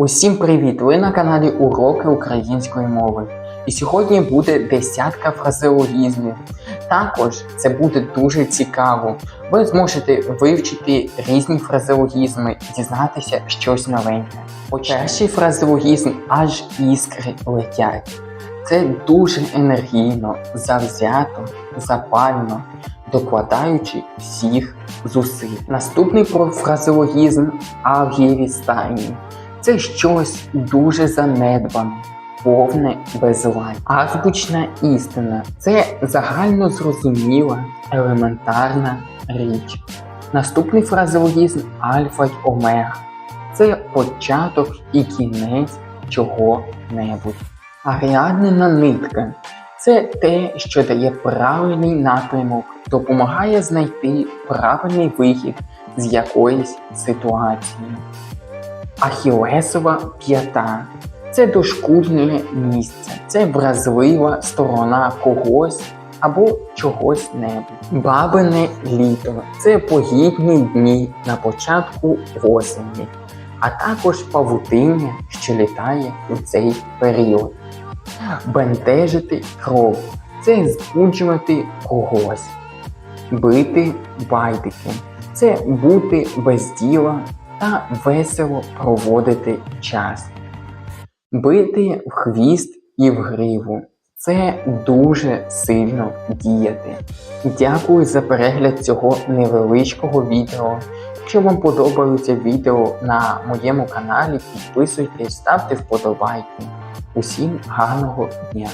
Усім привіт! Ви на каналі Уроки української мови. І сьогодні буде десятка фразеологізмів. Також це буде дуже цікаво. Ви зможете вивчити різні фразеологізми, дізнатися щось новеньке. Перший фразеологізм аж іскри летять. Це дуже енергійно, завзято, запально, докладаючи всіх зусиль. Наступний фразеологізм авгєвістані. Це щось дуже занедбане, повне безлад. Азбучна істина це загально зрозуміла, елементарна річ. Наступний фразеологізм альфа й омега. Це початок і кінець чого-небудь. Аріаднина нитка це те, що дає правильний напрямок, допомагає знайти правильний вихід з якоїсь ситуації. Ахілесова п'ята це дошкульне місце, це вразлива сторона когось або чогось небудь. Бабине літо це погідні дні на початку осені, а також павутиння, що літає у цей період. Бентежити кров це збуджувати когось. Бити байдики це бути без діла та весело проводити час. Бити в хвіст і в гриву це дуже сильно діяти. Дякую за перегляд цього невеличкого відео. Якщо вам подобаються відео на моєму каналі, підписуйтесь, ставте вподобайки. Усім гарного дня!